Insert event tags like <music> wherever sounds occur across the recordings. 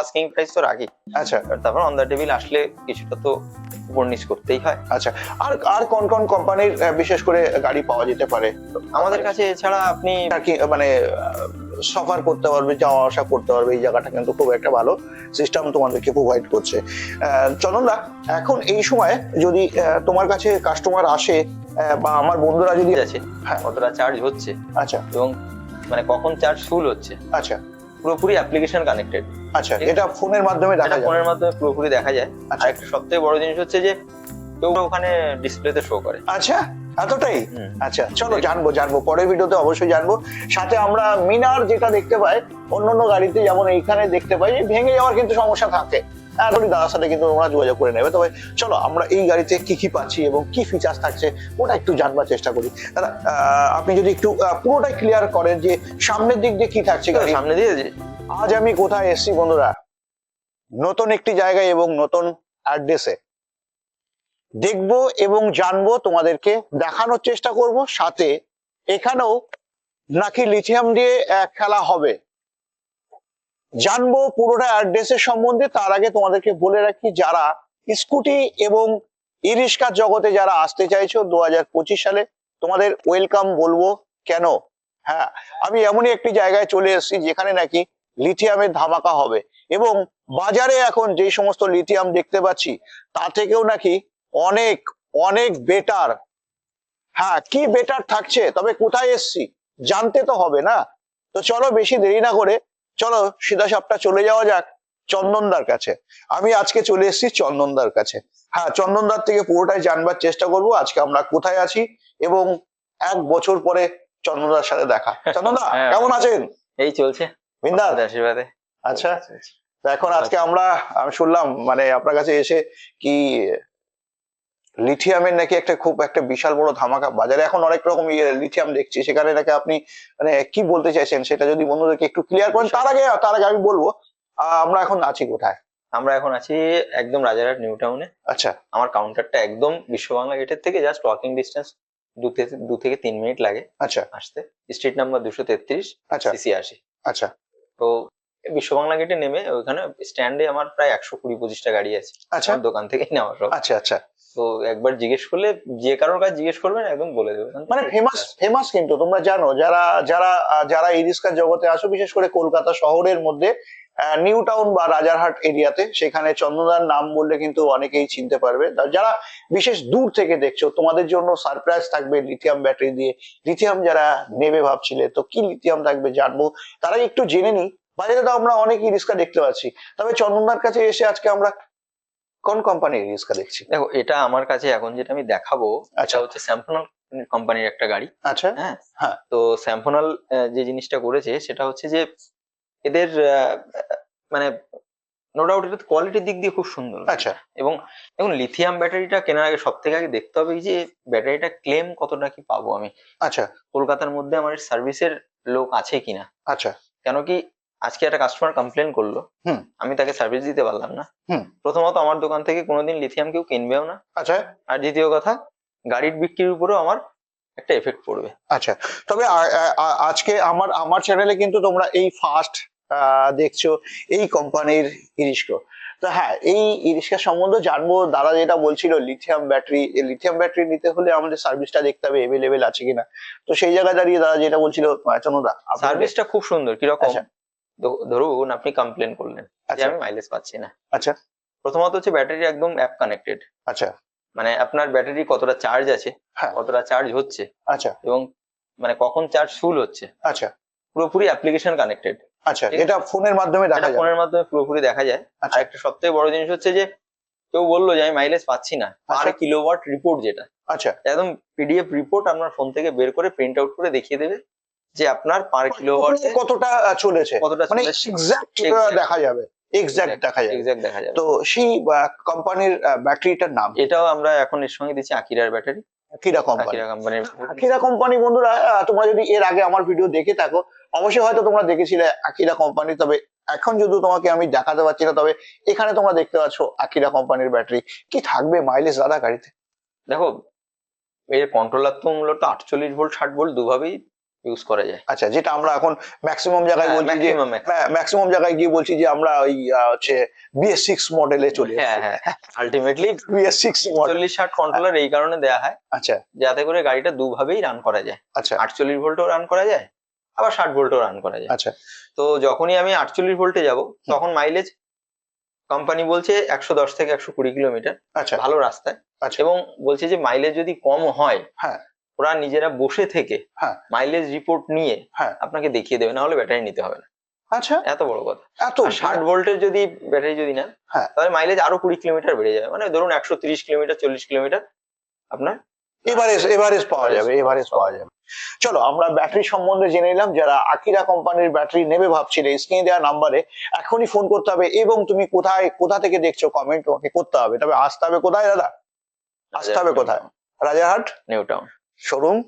Asking price তো রাখি। আচ্ছা। তারপর অন দ্য টেবিল আসলে কিছুটা তো উপর নিচ করতেই হয়। আচ্ছা। আর আর কোন কোন কোম্পানির বিশেষ করে গাড়ি পাওয়া যেতে পারে? আমাদের কাছে এছাড়া আপনি মানে সফার করতে পারবে যাওয়া আসা করতে পারবে এই জায়গাটা কিন্তু খুব একটা ভালো সিস্টেম তোমাদেরকে প্রোভাইড করছে। আহ, চন্দনদা এখন এই সময় যদি তোমার কাছে কাস্টমার আসে বা আমার বন্ধুরা যদি আছে। হ্যাঁ। কতটা চার্জ হচ্ছে আচ্ছা। এবং মানে কখন চার্জ ফুল হচ্ছে আচ্ছা। পুরোপুরি অ্যাপ্লিকেশন কানেক্টেড আচ্ছা এটা ফোনের মাধ্যমে দেখা যায়। ফোনের মাধ্যমে পুরোপুরি দেখা যায়। আচ্ছা। আর একটা সবথেকে বড় জিনিস হচ্ছে যে কেউ ওখানে ডিসপ্লেতে শো করে। আচ্ছা এতটাই? আচ্ছা চলো জানব জানব। পরের ভিডিওতে অবশ্যই জানব। সাথে আমরা মিনার যেটা দেখতে পাই অন্যান্য গাড়িতে যেমন এইখানে দেখতে পাই ভেঙে যাওয়ার কিন্তু সমস্যা থাকে। এখনই দাদার সাথে কিন্তু তোমরা যোগাযোগ করে নেবে। তবে চলো আমরা এই গাড়িতে কি কি পাচ্ছি এবং কি ফিচার্স থাকছে ওটা একটু জানবার চেষ্টা করি। দাদা আহ, আপনি যদি একটু পুরোটাই ক্লিয়ার করেন যে সামনের দিক দিয়ে কি থাকছে সামনে দিয়ে আজ আমি কোথায় এসেছি বন্ধুরা? নতুন একটি জায়গায় এবং নতুন অ্যাড্রেসে দেখব এবং জানব, তোমাদেরকে দেখানোর চেষ্টা করব, সাথে এখানেও নাকি লিথিয়াম দিয়ে খেলা হবে। জানব পুরোটা অ্যাড্রেসের সম্বন্ধে, তার আগে তোমাদেরকে বলে রাখি, যারা স্কুটি এবং ই জগতে যারা আসতে চাইছো দু হাজার পঁচিশ সালে, তোমাদের ওয়েলকাম বলব কেন? হ্যাঁ আমি এমনই একটি জায়গায় চলে এসেছি, যেখানে নাকি লিথিয়ামের ধামাকা হবে। এবং বাজারে এখন যে সমস্ত লিথিয়াম দেখতে পাচ্ছি তা থেকেও নাকি অনেক অনেক বেটার হ্যাঁ কি বেটার থাকছে? তবে কোথায় এসছি? জানতে তো হবে না। তো চলো বেশি দেরি না করে চলো সিধা সাপটা চলে যাওয়া যাক চন্দনদার কাছে। আমি আজকে চলে এসেছি চন্দনদার কাছে। হ্যাঁ চন্দনদার থেকে পুরোটাই জানবার চেষ্টা করব আজকে আমরা কোথায় আছি এবং এক বছর পরে চন্দনদার সাথে দেখা। চন্দনদা হ্যাঁ। কেমন আছেন? এই চলছে। বিন্দাস আশীর্বাদে। আচ্ছা। তো এখন আজকে আমরা আমি শুনলাম মানে আপনার কাছে এসে কি লিথিয়ামের নাকি একটা খুব একটা বিশাল বড় ধামাকা বাজারে এখন অনেক রকম লিথিয়াম দেখছি সেখানে নাকি আপনি মানে কি বলতে চাইছেন সেটা যদি বন্ধুদেরকে একটু ক্লিয়ার করেন তার আগে তার আগে আমি বলব আহ, আমরা এখন আছি কোথায়? আমরা এখন আছি একদম রাজারহাট নিউ টাউনে। আচ্ছা। আমার কাউন্টারটা একদম বিশ্ব বাংলা গেটের থেকে জাস্ট ওয়াকিং ডিস্টেন্স দু থেকে দু থেকে তিন মিনিট লাগে আচ্ছা। আসতে। স্ট্রিট নাম্বার দুশো তেত্রিশ আচ্ছা। সিসি আশি আচ্ছা। তো বিশ্ব বাংলা গেটে নেমে ওখানে স্ট্যান্ডে আমার প্রায় একশো কুড়ি পঁচিশটা গাড়ি আছে। আচ্ছা। দোকান থেকে নেওয়া সব। আচ্ছা আচ্ছা। তো একবার জিজ্ঞেস করলে যে কারোর কাছে জিজ্ঞেস করবেন একদম বলে দেবে। মানে ফেমাস ফেমাস কিন্তু তোমরা জানো যারা যারা যারা এই রিস্কার জগতে আসো বিশেষ করে কলকাতা শহরের মধ্যে নিউ টাউন বা রাজারহাট এরিয়াতে সেখানে চন্দ্রদার নাম বললে কিন্তু অনেকেই চিনতে পারবে। যারা বিশেষ দূর থেকে দেখছ তোমাদের জন্য সারপ্রাইজ থাকবে লিথিয়াম ব্যাটারি দিয়ে। লিথিয়াম যারা নেবে ভাবছিলে তো কি লিথিয়াম থাকবে জানব। তারা একটু জেনে নি বাজারে তো আমরা অনেকই রিস্কা দেখতে পাচ্ছি। তবে চন্দনদার কাছে এসে আজকে আমরা কোন কোম্পানির রিক্সা দেখছি? দেখো এটা আমার কাছে এখন যেটা আমি দেখাবো আচ্ছা। হচ্ছে স্যাম্পনাল কোম্পানির একটা গাড়ি। আচ্ছা। হ্যাঁ? হ্যাঁ। তো স্যাম্পনাল যে জিনিসটা করেছে সেটা হচ্ছে যে এদের মানে নো ডাউট এটা কোয়ালিটির দিক দিয়ে খুব সুন্দর। আচ্ছা। এবং এখন লিথিয়াম ব্যাটারিটা কেনার আগে সব থেকে আগে দেখতে হবে যে ব্যাটারিটা ক্লেম কতটা কি পাবো আমি। আচ্ছা। কলকাতার মধ্যে আমার সার্ভিসের লোক আছে কিনা। আচ্ছা। কেন কি আজকে একটা কাস্টমার কমপ্লেন করল। হুম। আমি তাকে সার্ভিস দিতে পারলাম না। হুম। প্রথমত আমার দোকান থেকে কোনোদিন লিথিয়াম কেউ কিনবেও না। আচ্ছা। আর দ্বিতীয় কথা গাড়ির বিক্রির উপরেও আমার একটা এফেক্ট পড়বে। আচ্ছা তবে আজকে আমার আমার চ্যানেলে কিন্তু তোমরা এই ফার্স্ট দেখছ এই কোম্পানির ইরিস্কো তো হ্যাঁ এই ইরিস্কার সম্বন্ধে জানব দাদা যেটা বলছিল লিথিয়াম ব্যাটারি লিথিয়াম ব্যাটারি নিতে হলে আমাদের সার্ভিসটা দেখতে হবে এভেলেবেল আছে কিনা। তো সেই জায়গায় দাঁড়িয়ে দাদা যেটা বলছিল চন্দ্রদা আপনাদের- সার্ভিসটা খুব সুন্দর কীরকম? আচ্ছা। ধরুন আপনি কমপ্লেন করলেন যে আচ্ছা। আমি মাইলেজ পাচ্ছি না। আচ্ছা। প্রথমত হচ্ছে ব্যাটারি একদম অ্যাপ কানেক্টেড আচ্ছা। মানে আপনার ব্যাটারি কতটা চার্জ আছে হ্যাঁ। কতটা চার্জ হচ্ছে আচ্ছা। এবং মানে কখন চার্জ ফুল হচ্ছে। আচ্ছা। পুরোপুরি অ্যাপ্লিকেশন কানেক্টেড আচ্ছা এটা ফোনের মাধ্যমে দেখা যায়। ফোনের মাধ্যমে পুরোপুরি দেখা যায়। আচ্ছা। আর একটা সবথেকে বড় জিনিস হচ্ছে যে কেউ বলল যে আমি মাইলেজ পাচ্ছি না। পার আচ্ছা। কিলোওয়াট রিপোর্ট যেটা। আচ্ছা। একদম পিডিএফ রিপোর্ট আপনার ফোন থেকে বের করে প্রিন্ট আউট করে দেখিয়ে দেবে যে আপনার পার কিলোওয়াট কতটা চলেছে কতটা মানে এক্সাক্ট Exact. দেখা যাবে। এক্সাক্ট দেখা যাবে। এক্সাক্ট দেখা যাবে। তো সেই কোম্পানির ব্যাটারিটার নাম? এটাও আমরা এখন এর সঙ্গে দিচ্ছি আকিরার ব্যাটারি কোম্পানি আকিরা বন্ধুরা তোমরা যদি এর আগে আমার ভিডিও দেখে থাকো অবশ্যই হয়তো তোমরা দেখেছিলে আকিরা কোম্পানি তবে এখন যদি তোমাকে আমি দেখাতে পারছি না তবে এখানে তোমরা দেখতে পাচ্ছ আকিরা কোম্পানির ব্যাটারি কি থাকবে মাইলেজ দাদা গাড়িতে? দেখো এর কন্ট্রোলার তো মূলত আটচল্লিশ ভোল্ট ষাট ভোল্ট দুভাবেই ইউজ করা যায়। আচ্ছা যেটা আমরা এখন ম্যাক্সিমাম জায়গায় বলছি যে ম্যাক্সিমাম জায়গায় গিয়ে বলছি যে আমরা ওই হচ্ছে বিএস সিক্স মডেলে চলে হ্যাঁ হ্যাঁ আলটিমেটলি বিএস সিক্স চল্লিশ ষাট কন্ট্রোলার এই কারণে দেওয়া হয়। আচ্ছা। যাতে করে গাড়িটা দুভাবেই রান করা যায়। আচ্ছা। আটচল্লিশ ভোল্টও রান করা যায় আবার ষাট ভোল্টও রান করা যায়। আচ্ছা। তো যখনই আমি আটচল্লিশ ভোল্টে যাব তখন মাইলেজ কোম্পানি বলছে একশো দশ থেকে একশো কুড়ি কিলোমিটার। আচ্ছা। ভালো রাস্তায়। আচ্ছা। এবং বলছে যে মাইলেজ যদি কম হয় হ্যাঁ। ওরা নিজেরা বসে থেকে হ্যাঁ। মাইলেজ রিপোর্ট নিয়ে হ্যাঁ। আপনাকে দেখিয়ে দেবে না হলে ব্যাটারি নিতে হবে না। আচ্ছা। এত বড় কথা। এত ষাট ভোল্টের যদি ব্যাটারি যদি নেন হ্যাঁ। তাহলে মাইলেজ আরও কুড়ি কিলোমিটার বেড়ে যাবে। মানে ধরুন একশো তিরিশ কিলোমিটার চল্লিশ কিলোমিটার আপনার এভারেজ এভারেজ পাওয়া যাবে এভারেজ পাওয়া যাবে। চলো আমরা ব্যাটারি সম্বন্ধে জেনে নিলাম। যারা আকিরা কোম্পানির ব্যাটারি নেবে ভাবছিলে স্ক্রিনে দেওয়া নাম্বারে এখনই ফোন করতে হবে এবং তুমি কোথায় কোথা থেকে দেখছ কমেন্ট তোমাকে করতে হবে। তবে আসতে হবে কোথায় দাদা? আসতে হবে কোথায়? রাজারহাট? New town showroom?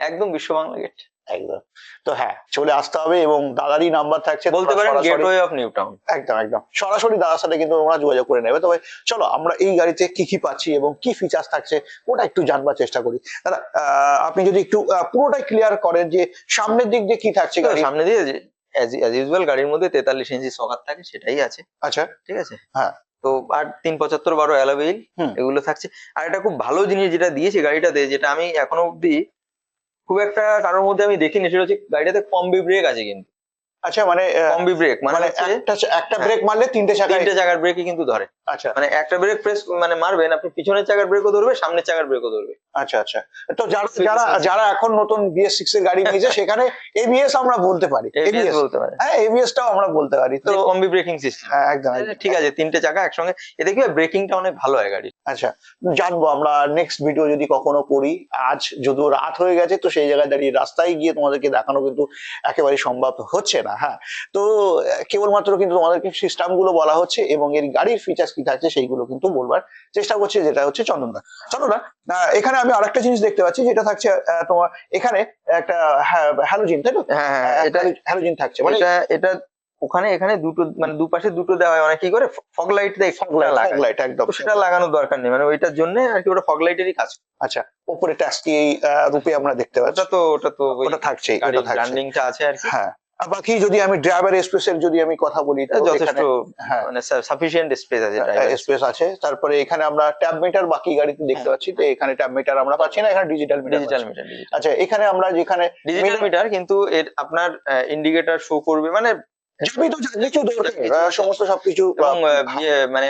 একদম বিশ্ব বাংলা গেট একদম। তো হ্যাঁ চলে আসতে হবে এবং দাদারই নাম্বার থাকছে বলতে পারেন গেটওয়ে অফ নিউ টাউন একদম একদম। সরাসরি দাদার সাথে কিন্তু তোমরা যোগাযোগ করে নেবে। তবে চলো আমরা এই গাড়িতে কি কি পাচ্ছি এবং কি ফিচার্স থাকছে ওটা একটু জানবার চেষ্টা করি। দাদা আহ, আপনি যদি একটু পুরোটাই ক্লিয়ার করেন যে সামনের দিক দিয়ে কি থাকছে গাড়ি? সামনে দিয়ে অ্যাজ ইউজুয়াল গাড়ির মধ্যে তেতাল্লিশ ইঞ্চি সকার থাকে সেটাই আছে। আচ্ছা। ঠিক আছে? হ্যাঁ। তো আর তিন পঁচাত্তর বারো অ্যালোভেইল হুম। এগুলো থাকছে আর এটা খুব ভালো জিনিস যেটা দিয়েছে গাড়িটাতে যেটা আমি এখনও অব্দি খুব একটা কারোর মধ্যে আমি দেখিনি সেটা হচ্ছে গাড়িটাতে কম্বি ব্রেক আছে কিন্তু আচ্ছা মানে কম্বি ব্রেক মানে মানে একটা একটা হ্যাঁ। ব্রেক মারলে তিনটে চাকায় তিনটে চাকার ব্রেকই কিন্তু ধরে। আচ্ছা। মানে একটা ব্রেক প্রেস মানে মারবেন আপনি পিছনের চাকার ব্রেকও ধরবে সামনের চাকার ব্রেকও ধরবে। আচ্ছা আচ্ছা। তো যারা যারা যারা এখন নতুন বিএস সিক্স এর গাড়ি নিয়েছে সেখানে এবিএস আমরা বলতে পারি। এবিএস বলতে পারে। হ্যাঁ এবিএস টাও আমরা বলতে পারি। তো কম্বি ব্রেকিং সিস্টেম হ্যাঁ, একদম একদম। ঠিক আছে তিনটে চাকা একসঙ্গে। এতে কি ব্রেকিংটা অনেক ভালো হয় গাড়ি আচ্ছা জানব আমরা নেক্সট ভিডিও যদি কখনো করি আজ যদিও রাত হয়ে গেছে তো সেই জায়গায় দাঁড়িয়ে রাস্তায় গিয়ে তোমাদেরকে দেখানো কিন্তু একেবারে সম্ভব হচ্ছে না। হ্যাঁ? তো কেবলমাত্র কিন্তু তোমাদেরকে সিস্টেমগুলো বলা হচ্ছে এবং এর গাড়ির ফিচার্স কি থাকছে সেইগুলো কিন্তু বলবার চেষ্টা করছে যেটা হচ্ছে চন্দনদা। চন্দনদা এখানে আমি আরেকটা জিনিস দেখতে পাচ্ছি যেটা থাকছে তোমার এখানে একটা হ্যালোজিন তাই তো? হ্যাঁ হ্যাঁ এটা হ্যালোজিন থাকছে মানে এটা ওখানে এখানে দুটো মানে দুপাশে দুটো দেওয়া হয় অনেক কি করে? ফগ লাইট দেয় ফগ লাইট একদম। সেটা লাগানোর দরকার নেই মানে ওইটার জন্য আর কি ওটা ফগ লাইটেরই কাজ। আচ্ছা উপরে আহ, রূপে আমরা দেখতে পাচ্ছি। ওটা তো ওটা তো ওটা থাকছে। ওটা থাকছে আছে আর কি। হ্যাঁ আর বাকি যদি আমি ড্রাইভার স্পেসের যদি আমি কথা বলি যথেষ্ট হ্যাঁ। মানে সাফিসিয়েন্ট স্পেস আছে স্পেস আছে। তারপরে এখানে আমরা ট্যাব মিটার বাকি গাড়িতে দেখতে হ্যাঁ। পাচ্ছি তো এখানে ট্যাব মিটার আমরা পাচ্ছি না এখানে ডিজিটাল মিটার ডিজিটাল মিটার আচ্ছা এখানে আমরা যেখানে ডিজিটাল মিটার কিন্তু এর আপনার ইন্ডিকেটর শো করবে মানে সমস্ত সবকিছু ইয়ে মানে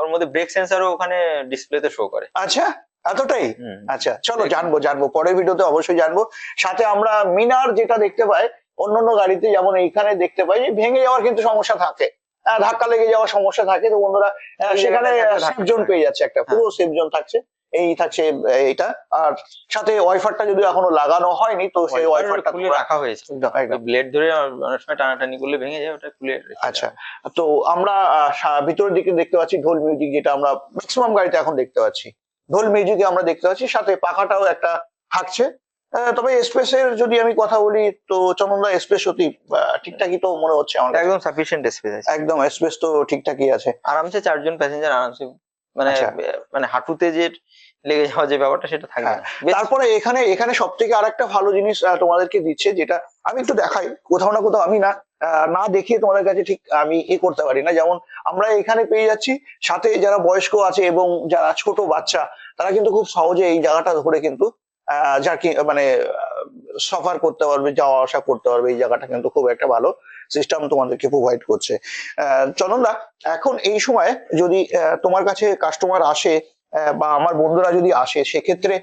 ওর মধ্যে ব্রেক সেন্সারও ওখানে ডিসপ্লেতে শো করে। আচ্ছা এতটাই। আচ্ছা চলো জানব জানব পরের ভিডিওতে অবশ্যই জানব। সাথে আমরা মিনার যেটা দেখতে পাই অন্যান্য গাড়িতে যেমন এইখানে দেখতে পাই যে ভেঙে যাওয়ার কিন্তু সমস্যা থাকে। ধাক্কা লেগে যাওয়ার সমস্যা থাকে তো বন্ধুরা সেখানে সেফ জোন পেয়ে যাচ্ছে একটা পুরো সেফ জোন থাকছে। এই থাকছে এইটা। আর সাথে ওয়াইফারটা যদি এখনও লাগানো হয়নি তো সেই ওয়াইফারটা খুলে রাখা হয়েছে। ব্লেড ধরে অনেক সময় টানাটানি করলে ভেঙে যায় ওটা খুলে আচ্ছা তো আমরা ভিতরের দিকে দেখতে পাচ্ছি ঢোল মিউজিক যেটা আমরা ম্যাক্সিমাম গাড়িতে এখন দেখতে পাচ্ছি। ঢোল মিউজিকে আমরা দেখতে পাচ্ছি সাথে পাখাটাও একটা থাকছে তবে স্পেসের যদি আমি কথা বলি তো চন্দনদা সত্যি আহ, ঠিকঠাকই তো মনে হচ্ছে আমার একদম সাফিসিয়েন্ট স্পেস আছে। একদম স্পেস তো ঠিকঠাকই আছে। আরামসে চারজন প্যাসেঞ্জার আরামসে মানে আচ্ছা। মানে হাঁটুতে যে লেগে যাওয়া যে ব্যাপারটা সেটা থাকবে হ্যাঁ। তারপরে এখানে এখানে সব থেকে আরেকটা ভালো জিনিস তোমাদেরকে দিচ্ছে যেটা আমি একটু দেখাই। কোথাও না কোথাও আমি না না দেখিয়ে তোমাদের কাছে ঠিক আমি এ করতে পারি না। যেমন আমরা এখানে পেয়ে যাচ্ছি সাথে যারা বয়স্ক আছে এবং যারা ছোট বাচ্চা তারা কিন্তু খুব সহজে এই জায়গাটা ধরে কিন্তু যা মানে সফার করতে পারবে, যাওয়া আসা করতে পারবে, এই জায়গাটা কিন্তু খুব একটা ভালো সিস্টেম তোমাদেরকে প্রোভাইড করছে। চন্দনদা, এখন এই সময় যদি তোমার কাছে কাস্টমার আসে বা আমার বন্ধুরা যদি আসে, সেক্ষেত্রে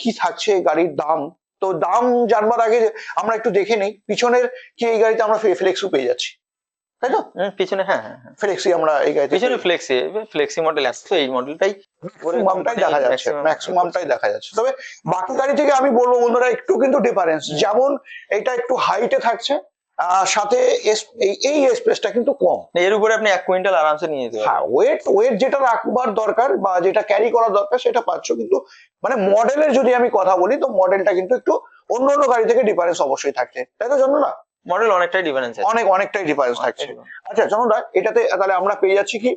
কি থাকছে গাড়ির দাম? তো দাম জানবার আগে আমরা একটু দেখে নিই, পিছনের কি এই গাড়িতে আমরা ফ্লেক্সও পেয়ে যাচ্ছি। তাই তো? পিছনে হ্যাঁ হ্যাঁ হ্যাঁ। ফ্লেক্সি আমরা এই গাড়িতে পিছনে ফ্লেক্সি ফ্লেক্সি মডেল আসছে এই মডেলটাই ম্যাক্সিমামটাই দেখা যাচ্ছে ম্যাক্সিমামটাই দেখা যাচ্ছে। তবে বাকি গাড়ি থেকে আমি বলব বন্ধুরা একটু কিন্তু ডিফারেন্স যেমন এটা একটু হাইটে থাকছে সাথে এই- স্পেসটা কিন্তু কম। এর উপরে আপনি এক কুইন্টাল আরামসে নিয়ে যেতে হ্যাঁ ওয়েট ওয়েট যেটা রাখবার দরকার বা যেটা ক্যারি করা দরকার সেটা পাচ্ছ। কিন্তু মানে মডেলের যদি আমি কথা বলি তো মডেলটা কিন্তু একটু অন্য অন্য গাড়ি থেকে ডিফারেন্স অবশ্যই থাকছে। তাই তো জন্য না মডেল অনেকটাই ডিফারেন্স আছে। অনেক অনেকটাই ডিফারেন্স থাকছে। আচ্ছা চন্দনদা এটাতে তাহলে আমরা পেয়ে যাচ্ছি কি?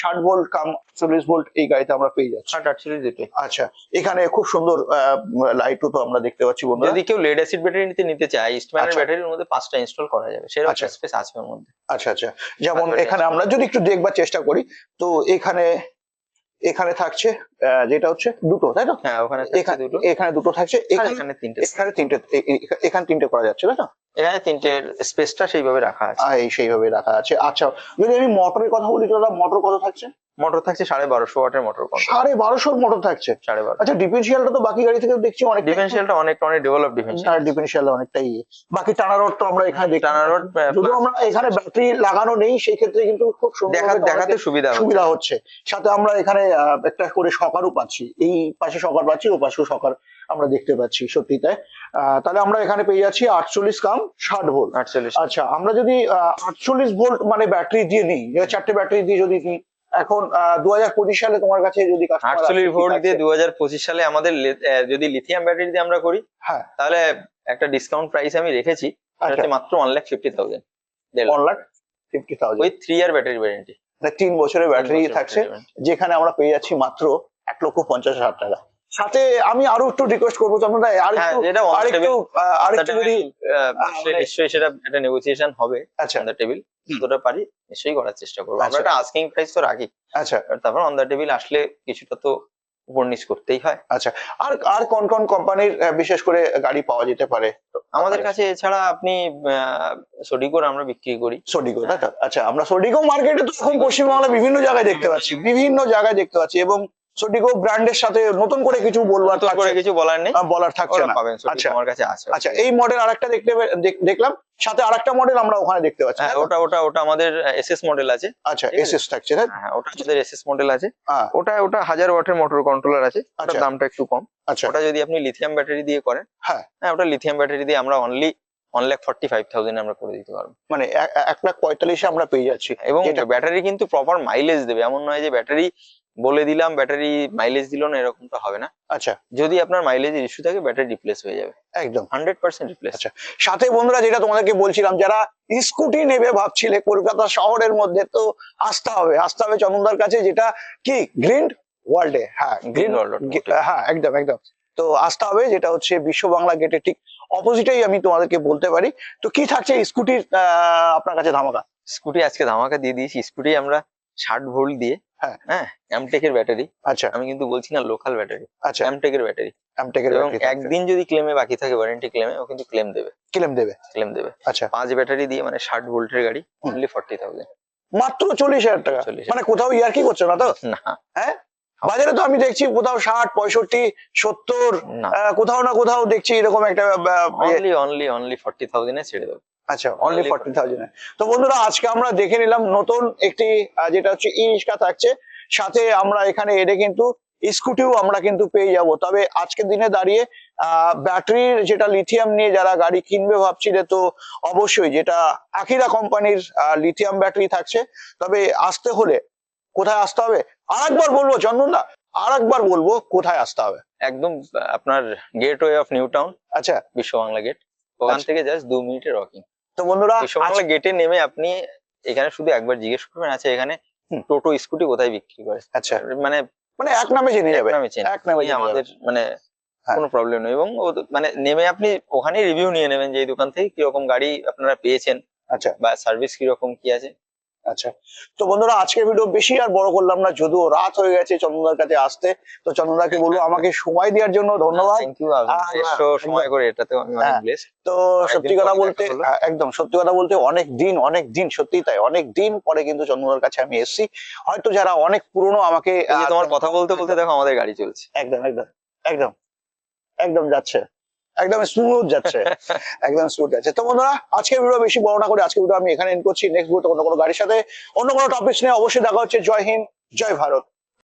ষাট ভোল্ট কাম চল্লিশ ভোল্ট এই গাড়িতে আমরা পেয়ে যাচ্ছি। ষাট আটচল্লিশ দুটোই। আচ্ছা এখানে খুব সুন্দর লাইটও তো আমরা দেখতে পাচ্ছি বন্ধুরা। যদি কেউ লেড অ্যাসিড ব্যাটারি নিতে নিতে চায় ইস্টম্যানের আচ্ছা। ব্যাটারির মধ্যে পাঁচটা ইনস্টল করা যাবে। সেরকম আচ্ছা। স্পেস আছে ওর মধ্যে। আচ্ছা আচ্ছা। যেমন এখানে আমরা যদি একটু দেখবার চেষ্টা করি তো এখানে এখানে থাকছে যেটা হচ্ছে দুটো তাই তো? হ্যাঁ ওখানে এখানে দুটো। এখানে দুটো থাকছে এখানে তিনটে। এখানে তিনটে এখানে তিনটে করা যাচ্ছে তাই তো? এখানে তিনটে স্পেসটা সেইভাবে রাখা আছে। এই সেইভাবে রাখা আছে। আচ্ছা যদি আমি মোটরের কথা বলি দাদা মোটর কত থাকছে? মোটর থাকছে সাড়ে বারোশো ওয়াটের মোটর সাড়ে বারোশোর মোটর থাকছে? সাড়ে বারো আচ্ছা ডিফেন্সিয়ালটা তো বাকি গাড়ি থেকে দেখছি অনেক ডিফেন্সিয়ালটা অনেক অনেক ডেভেলপ ডিফেন্সিয়াল ডিফেন্সিয়াল অনেকটাই ইয়ে। বাকি টানা রড তো আমরা এখানে দেখি টানা রড যদি আমরা এখানে ব্যাটারি লাগানো নেই সেই ক্ষেত্রে কিন্তু খুব সুন্দর দেখা দেখাতে সুবিধা সুবিধা হচ্ছে। সাথে আমরা এখানে একটা করে সকারও পাচ্ছি। এই পাশে সকার পাচ্ছি ও পাশেও সকার আমরা দেখতে পাচ্ছি সত্যি তাই। তাহলে আমরা এখানে পেয়ে যাচ্ছি আটচল্লিশ কাম ষাট ভোল্ট আটচল্লিশ। আচ্ছা আমরা যদি আটচল্লিশ ভোল্ট মানে ব্যাটারি দিয়ে নিই চারটে ব্যাটারি দিয়ে যদি নিই এখন দু হাজার পঁচিশ সালে তোমার কাছে যদি আটচল্লিশ ভোল্ট দিয়ে দু হাজার পঁচিশ সালে আমাদের যদি লিথিয়াম ব্যাটারি দিয়ে আমরা করি হ্যাঁ। তাহলে একটা ডিসকাউন্ট প্রাইস আমি রেখেছি আচ্ছা। মাত্র one lakh fifty thousand one lakh. Fifty thousand ওই থ্রি ইয়ার ব্যাটারি ওয়ারেন্টি তিন বছরের ব্যাটারি থাকছে যেখানে আমরা পেয়ে যাচ্ছি মাত্র এক লক্ষ পঞ্চাশ হাজার টাকা। সাথে আমি আরও একটু রিকোয়েস্ট করব হ্যাঁ, যদি মানে- নিশ্চয়ই সেটা একটা নেগোসিয়েশন হবে আচ্ছা। অন দ্য টেবিল যতটা পারি নিশ্চয়ই করার চেষ্টা করব। আমরা আচ্ছা। একটা আস্কিং প্রাইস তো রাখি। আচ্ছা। তারপর অন দ্য টেবিল আসলে কিছুটা তো উপর নিচ করতেই হয়। আচ্ছা। আর আর কোন কোন কোম্পানির বিশেষ করে গাড়ি পাওয়া যেতে পারে? আমাদের কাছে এছাড়া আপনি সডিকোর আমরা বিক্রি করি। সোডিগো আচ্ছা আমরা সোডিগো মার্কেটে তো এখন পশ্চিমবাংলা বিভিন্ন জায়গায় দেখতে পাচ্ছি। বিভিন্ন জায়গায় দেখতে পাচ্ছি এবং সোডিগো ব্র্যান্ডের সাথে নতুন করে কিছু বলবার করে কিছু বলার নেই। বলার থাকছে না। পাবেন আচ্ছা। আমার কাছে আছে। আচ্ছা এই মডেল আরেকটা দেখতে দেখলাম। সাথে আরেকটা মডেল আমরা ওখানে দেখতে পাচ্ছি হ্যাঁ ওটা ওটা ওটা আমাদের এসএস মডেল আছে। আচ্ছা এসএস থাকছে তাই হ্যাঁ ওটা আমাদের এসএস মডেল আছে। হ্যাঁ, ওটা ওটা হাজার ওয়াটের মোটর কন্ট্রোলার আছে। ওটার আচ্ছা। দামটা একটু কম। আচ্ছা। ওটা যদি আপনি লিথিয়াম ব্যাটারি দিয়ে করেন হ্যাঁ। হ্যাঁ ওটা লিথিয়াম ব্যাটারি দিয়ে আমরা only one lakh forty five thousand আমরা করে দিতে পারব। মানে এক- লাখ পঁয়তাল্লিশে আমরা পেয়ে যাচ্ছি। এবং যেটা- ব্যাটারি কিন্তু প্রপার মাইলেজ দেবে। এমন নয় যে ব্যাটারি বলে দিলাম ব্যাটারি মাইলেজ দিল না এরকমটা হবে না। আচ্ছা। যদি আপনার মাইলেজের ইস্যু থাকে ব্যাটারি রিপ্লেস হয়ে যাবে। একদম। হান্ড্রেড পার্সেন্ট রিপ্লেস আচ্ছা। সাথে বন্ধুরা যেটা তোমাদেরকে বলছিলাম যারা স্কুটি নেবে ভাবছিলে কলকাতা শহরের মধ্যে তো আসতে হবে। আসতে হবে চন্দনদার কাছে যেটা কি? গ্রিন ওয়ার্ল্ডে হ্যাঁ গ্রিন ওয়ার্ল্ড। হ্যাঁ একদম একদম। তো আসতে হবে যেটা হচ্ছে বিশ্ব বাংলা গেটের ঠিক অপোজিটেই আমি তোমাদেরকে বলতে পারি। তো কি থাকছে স্কুটির আপনার কাছে ধামাকা? স্কুটি আজকে ধামাকা দিয়ে দিয়েছি। স্কুটি আমরা ষাট ভোল্ট দিয়ে হ্যাঁ। হ্যাঁ এমটেকের ব্যাটারি আচ্ছা। আমি কিন্তু বলছি না লোকাল ব্যাটারি আচ্ছা। এমটেকের ব্যাটারি এবং একদিন যদি ক্লেমে বাকি থাকে ওয়ারেন্টি ক্লেমে ও কিন্তু ক্লেম দেবে। কিলেম দেবে? ক্লেম দেবে। আচ্ছা। পাঁচ ব্যাটারি দিয়ে মানে ষাট ভোল্টের গাড়ি অনলি ফর্টি থাউজেন্ড মাত্র চল্লিশ হাজার টাকা? 40,000 মানে কোথাও ইয়ার কি করছ না তো? না। হ্যাঁ? বাজারে তো আমি দেখছি কোথাও ষাট পঁয়ষট্টি সত্তর কোথাও না কোথাও দেখছি এরকম একটা অনলি অনলি অনলি ফর্টি থাউজেন্ডে ছেড়ে দেবো। আচ্ছা অনলি ফর্টি থাউজেন্ড তো বন্ধুরা আজকে আমরা দেখে নিলাম নতুন একটি যেটা হচ্ছে ই রিক্সা থাকছে। সাথে আমরা এখানে এলে কিন্তু স্কুটিও আমরা কিন্তু পেয়ে যাব। তবে আজকের দিনে দাঁড়িয়ে আহ ব্যাটারির যেটা লিথিয়াম নিয়ে যারা গাড়ি কিনবে ভাবছিলে তো অবশ্যই যেটা আকিরা কোম্পানির লিথিয়াম ব্যাটারি থাকছে। তবে আসতে হলে কোথায় আসতে হবে? আরেকবার বলব চন্দনদা আর একবার বলব কোথায় আসতে হবে? একদম আপনার গেটওয়ে অফ নিউ টাউন আচ্ছা। বিশ্ব বাংলা গেট ওখান আচ্ছা। থেকে জাস্ট দু মিনিটের ওয়াকিং তো বন্ধুরা আসলে গেটে নেমে আপনি এখানে শুধু একবার জিজ্ঞেস করবেন আচ্ছা এখানে টোটো স্কুটি কোথায় বিক্রি করে? আচ্ছা। মানে মানে এক নামে জেনে যাবে। এক নামে চেনে। এক নামে। আমাদের মানে হ্যাঁ। কোনো প্রবলেম নেই। এবং মানে নেমে আপনি ওখানে রিভিউ নিয়ে নেবেন যে এই দোকান থেকে কীরকম গাড়ি আপনারা পেয়েছেন আচ্ছা। বা সার্ভিস কীরকম কি আছে। আচ্ছা। তো বন্ধুরা আজকের ভিডিও বেশি আর বড় করলাম না যদিও রাত হয়ে গেছে চন্দনদার কাছে আসতে। তো চন্দনদাকে বলব আমাকে সময় দেওয়ার জন্য ধন্যবাদ। এসো সময় করে এটাতেও আমি অনেক হ্যাঁ। তো সত্যি কথা বলতে হ্যাঁ, একদম সত্যি কথা বলতে অনেক দিন অনেক দিন সত্যি তাই অনেক দিন পরে কিন্তু চন্দনদার কাছে আমি এসেছি। হয়তো যারা অনেক পুরনো আমাকে তোমার কথা বলতে বলতে দেখো আমাদের গাড়ি চলছে। একদম একদম একদম একদম যাচ্ছে। একদম স্মুথ যাচ্ছে। <laughs> একদম স্মুথ যাচ্ছে। তো বন্ধুরা আজকের ভিডিও বেশি বড় না করে আজকে ভিডিও আমি এখানে এন্ড করছি। নেক্সট ভিডিও অন্য কোনো গাড়ির সাথে অন্য কোনো টপিক নিয়ে অবশ্যই দেখা হচ্ছে। জয় হিন্দ জয় ভারত।